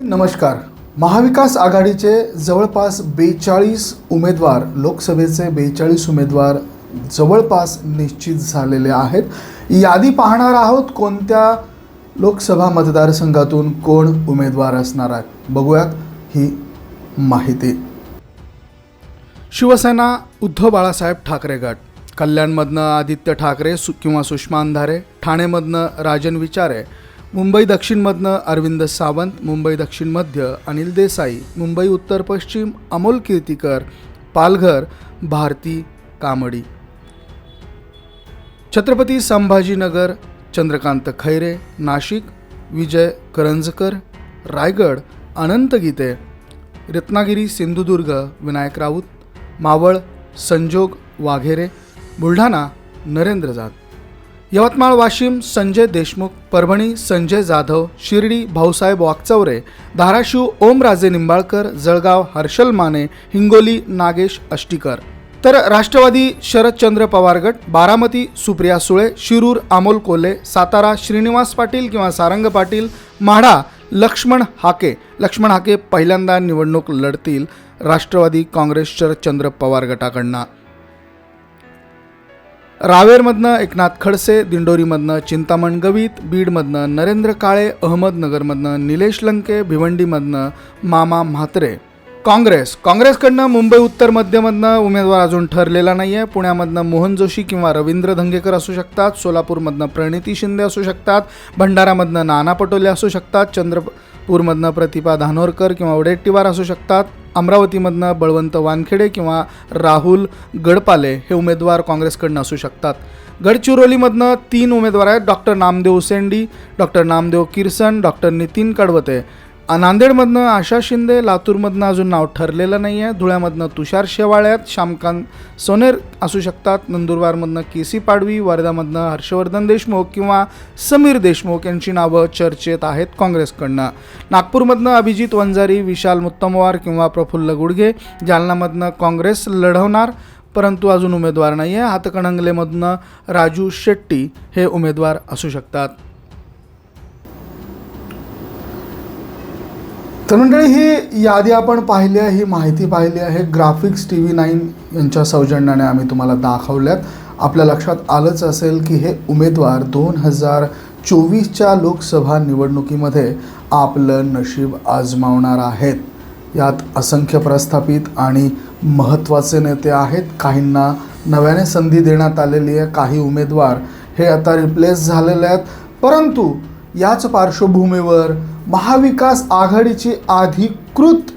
नमस्कार. महाविकास आघाडीचे जवळपास बेचाळीस उमेदवार लोकसभेचे बेचाळीस उमेदवार जवळपास निश्चित झालेले आहेत. यादी पाहणार आहोत कोणत्या लोकसभा मतदारसंघातून कोण उमेदवार असणार आहेत बघूयात ही माहिती. शिवसेना उद्धव बाळासाहेब ठाकरे गट. कल्याणमधनं आदित्य ठाकरे सु किंवा सुषमा अंधारे ठाणेमधनं राजन विचारे मुंबई दक्षिणमधनं अरविंद सावंत मुंबई दक्षिण मध्य अनिल देसाई मुंबई उत्तर पश्चिम अमोल कीर्तीकर पालघर भारती कामडी. छत्रपती संभाजीनगर चंद्रकांत खैरे नाशिक विजय करंजकर रायगड अनंत गीते रत्नागिरी सिंधुदुर्ग विनायक राऊत मावळ संजोग वाघेरे बुलढाणा नरेंद्र जात यवतमाळ वाशिम संजय देशमुख परभणी संजय जाधव शिर्डी भाऊसाहेब वाकचौरे धाराशिव ओमराजे निंबाळकर जळगाव हर्षल माने हिंगोली नागेश अष्टीकर. तर राष्ट्रवादी शरदचंद्र पवार गट बारामती सुप्रिया सुळे शिरूर अमोल कोल्हे सातारा श्रीनिवास पाटील किंवा सारंग पाटील म्हाडा लक्ष्मण हाके लक्ष्मण हाके पहिल्यांदा निवडणूक लढतील राष्ट्रवादी काँग्रेस शरदचंद्र पवार गटाकडनं. रावेरमधनं एकनाथ खडसे दिंडोरीमधनं चिंतामण गवित बीडमधनं नरेंद्र काळे अहमदनगरमधनं निलेश लंके भिवंडीमधनं मामा म्हात्रे. काँग्रेस. काँग्रेसकडनं मुंबई उत्तर मध्यमधनं उमेदवार अजून ठरलेला नाही आहे पुण्यामधनं मोहन जोशी किंवा रवींद्र धंगेकर असू शकतात. सोलापूरमधनं प्रणिती शिंदे असू शकतात. भंडारामधनं नाना पटोले असू शकतात. चंद्रपूरमधनं प्रतिभा धानोरकर किंवा वडेट्टीवार असू शकतात. अमरावतीमधनं बळवंत वानखेडे किंवा राहुल गडपाले हे उमेदवार काँग्रेसकडनं असू शकतात. गडचिरोलीमधनं तीन उमेदवार आहेत. Doctor Namdev Usendi doctor Namdev Kirsan doctor Nitin Kadvate. नांदेडमधनं Asha Shinde लातूरमधनं अजून नाव ठरलेलं नाही आहे धुळ्यामधनं तुषार शेवाळ्यात श्यामकांत सोनेर असू शकतात. नंदुरबारमधनं के सी पाडवी वर्धामधनं हर्षवर्धन देशमुख किंवा समीर देशमुख यांची नावं चर्चेत आहेत काँग्रेसकडनं. नागपूरमधनं अभिजित वंजारी विशाल मुत्तमवार किंवा प्रफुल्ल गुडघे. जालनामधनं काँग्रेस लढवणार परंतु अजून उमेदवार नाही आहे हातकणंगलेमधनं राजू शेट्टी हे उमेदवार असू शकतात. तर मंडळी ही यादी आपण पाहिली आहे ही माहिती पाहिली आहे. ग्राफिक्स टी व्ही नाईन यांच्या सौजन्याने आम्ही तुम्हाला दाखवल्यात. आपल्या लक्षात आलंच असेल की हे उमेदवार दोन हजार चोवीसच्या लोकसभा निवडणुकीमध्ये आपलं नशीब आजमावणार आहेत. यात असंख्य प्रस्थापित आणि महत्त्वाचे नेते आहेत. काहींना नव्याने संधी देण्यात आलेली आहे काही उमेदवार हे आता रिप्लेस झालेले आहेत. परंतु याच पार्श्वभूमीवर महाविकास आघाडीची अधिकृत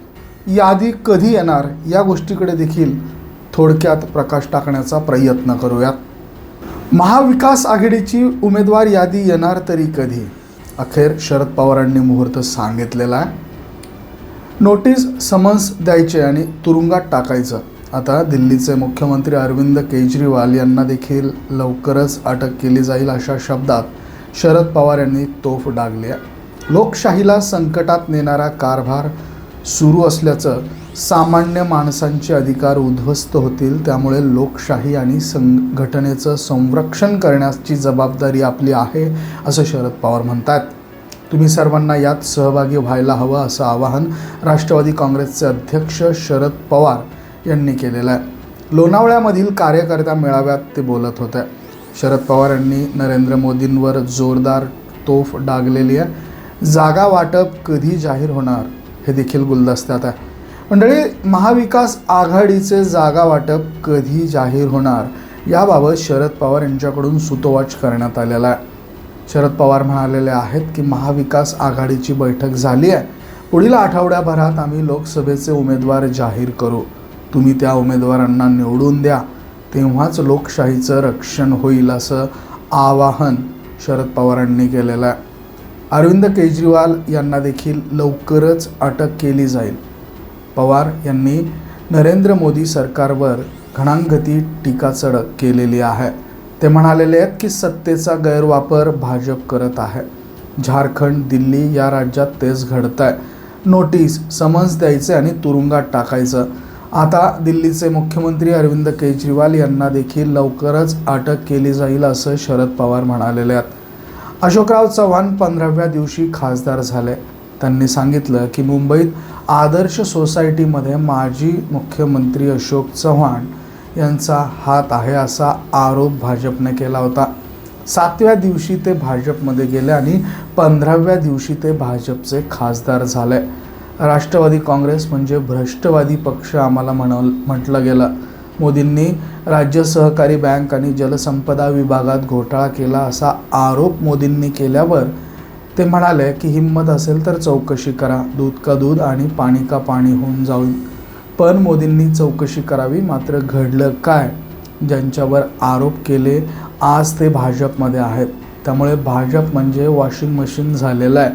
यादी कधी येणार या गोष्टीकडे देखील थोडक्यात प्रकाश टाकण्याचा प्रयत्न करूयात. महाविकास आघाडीची उमेदवार यादी येणार तरी कधी? अखेर शरद पवारांनी मुहूर्त सांगितलेला आहे. नोटीस समन्स द्यायचे आणि तुरुंगात टाकायचं. आता दिल्लीचे मुख्यमंत्री अरविंद केजरीवाल यांना देखील लवकरच अटक केली जाईल अशा शब्दात शरद पवार यांनी तोफ डागली आहे लोकशाहीला संकटात नेणारा कारभार सुरू असल्याचं सामान्य माणसांचे अधिकार उद्ध्वस्त होतील त्यामुळे लोकशाही आणि संघटनेचं संरक्षण करण्याची जबाबदारी आपली आहे असं शरद पवार म्हणतात तुम्ही सर्वांना यात सहभागी व्हायला हवं असं आवाहन राष्ट्रवादी काँग्रेसचे अध्यक्ष शरद पवार यांनी केलेलं आहे. लोणावळ्यामधील कार्यकर्ता मेळाव्यात ते बोलत होते. शरद पवार यांनी नरेंद्र मोदींवर जोरदार तोफ डागलेली आहे. जागा वाटप कधी जाहीर होणार हे देखील गुलदस्त्यात आहे. मंडळी महाविकास आघाडीचे जागा वाटप कधी जाहीर होणार याबाबत शरद पवार यांच्याकडून सुतोवाच करण्यात आलेला आहे. शरद पवार म्हणालेले आहेत की महाविकास आघाडीची बैठक झाली आहे. पुढील आठवड्याभरात आम्ही लोकसभेचे उमेदवार जाहीर करू. तुम्ही त्या उमेदवारांना निवडून द्या. तेव्हाच लोकशाहीचं रक्षण होईल असं आवाहन शरद पवारांनी केलेलं आहे. अरविंद केजरीवाल यांना देखील लवकरच अटक केली जाईल. पवार यांनी नरेंद्र मोदी सरकारवर घणांगती टीका चढक केलेली आहे. ते म्हणालेले आहेत की सत्तेचा गैरवापर भाजप करत आहे. झारखंड दिल्ली या राज्यात तेच घडत आहे नोटीस समन्स द्यायचे आणि तुरुंगात टाकायचं. आता दिल्लीचे मुख्यमंत्री अरविंद केजरीवाल यांना देखील लवकरच अटक केली जाईल असं शरद पवार म्हणालेले आहेत. अशोकराव चव्हाण पंधराव्या दिवशी खासदार झाले. त्यांनी सांगितलं की मुंबईत आदर्श सोसायटीमध्ये माजी मुख्यमंत्री अशोक चव्हाण यांचा हात आहे असा आरोप भाजपने केला होता. सातव्या दिवशी ते भाजपमध्ये गेले आणि पंधराव्या दिवशी ते भाजपचे खासदार झाले. राष्ट्रवादी काँग्रेस म्हणजे भ्रष्टवादी पक्ष आम्हाला म्हणाल म्हटलं गेलं. मोदींनी राज्य सहकारी बँक आणि जलसंपदा विभागात घोटाळा केला असा आरोप मोदींनी केल्यावर ते म्हणाले की हिंमत असेल तर चौकशी करा दूध का दूध आणि पाणी का पाणी होऊन जाऊन पण मोदींनी चौकशी करावी मात्र घडलं काय? ज्यांच्यावर आरोप केले आज ते भाजपमध्ये आहेत. त्यामुळे भाजप म्हणजे वॉशिंग मशीन झालेलं आहे.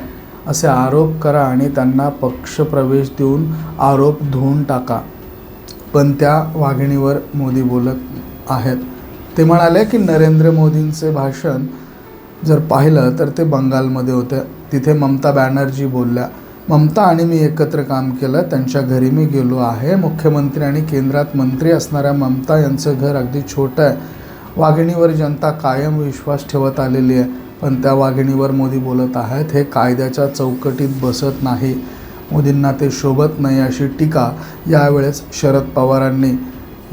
असे आरोप करा आणि त्यांना पक्षप्रवेश देऊन आरोप धुवून टाका. पण त्या वाघिणीवर मोदी बोलत आहेत. ते म्हणाले की नरेंद्र मोदींचे भाषण जर पाहिलं तर ते बंगालमध्ये होते. तिथे ममता बॅनर्जी बोलल्या ममता आणि मी एकत्र काम केलं त्यांच्या घरी मी गेलो आहे. मुख्यमंत्री आणि केंद्रात मंत्री असणाऱ्या ममता यांचं घर अगदी छोटं आहे. वाघिणीवर जनता कायम विश्वास ठेवत आलेली आहे. पण त्या वाघिणीवर मोदी बोलत आहेत हे कायद्याच्या चौकटीत बसत नाही. मोदींना ते शोभत नाही अशी टीका यावेळेस शरद पवारांनी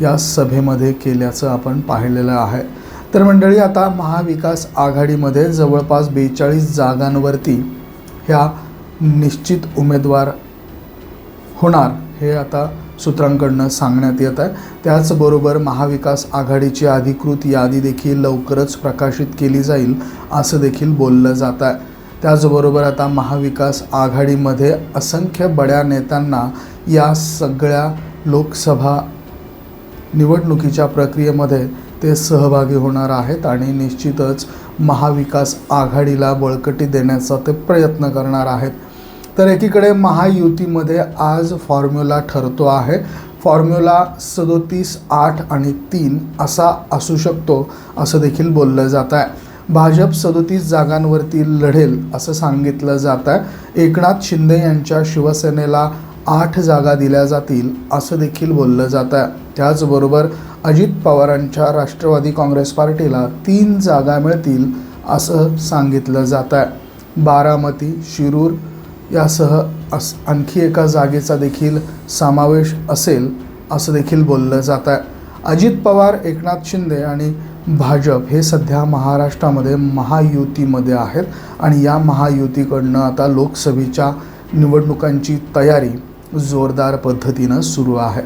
या सभेमध्ये केल्याचं आपण पाहिलेलं आहे. तर मंडळी आता महाविकास आघाडीमध्ये जवळपास बेचाळीस जागांवरती ह्या निश्चित उमेदवार होणार. हे आता सूत्रांकडनं सांगण्यात येत आहे. त्याचबरोबर महाविकास आघाडीची अधिकृत यादी देखील लवकरच प्रकाशित केली जाईल असं देखील बोललं जात आहे. त्याचबरोबर आता महाविकास आघाडीमध्ये असंख्य बड्या नेत्यांना या सगळ्या लोकसभा निवडणुकीच्या प्रक्रियेमध्ये ते सहभागी होणार आहेत आणि निश्चितच महाविकास आघाडीला बळकटी देण्याचा ते प्रयत्न करणार आहेत. तर एकीकडे महायुतीमध्ये आज फॉर्म्युला ठरतो आहे. फॉर्म्युला सदोतीस आठ आणि तीन असा असू शकतो असं देखील बोललं जात आहे भाजप सदोतीस जागांवरती लढेल असं सांगितलं जात आहे एकनाथ शिंदे यांच्या शिवसेनेला आठ जागा दिल्या जातील असं देखील बोललं जात आहे त्याचबरोबर अजित पवारांच्या राष्ट्रवादी काँग्रेस पार्टीला तीन जागा मिळतील असं सांगितलं जात आहे बारामती शिरूर यासह अस आणखी एका जागेचा देखील समावेश असेल असं देखील बोललं जात आहे. अजित पवार एकनाथ शिंदे आणि भाजप हे सध्या महाराष्ट्रामध्ये महायुतीमध्ये आहेत आणि या महायुतीकडनं आता लोकसभेच्या निवडणुकांची तयारी जोरदार पद्धतीनं सुरू आहे.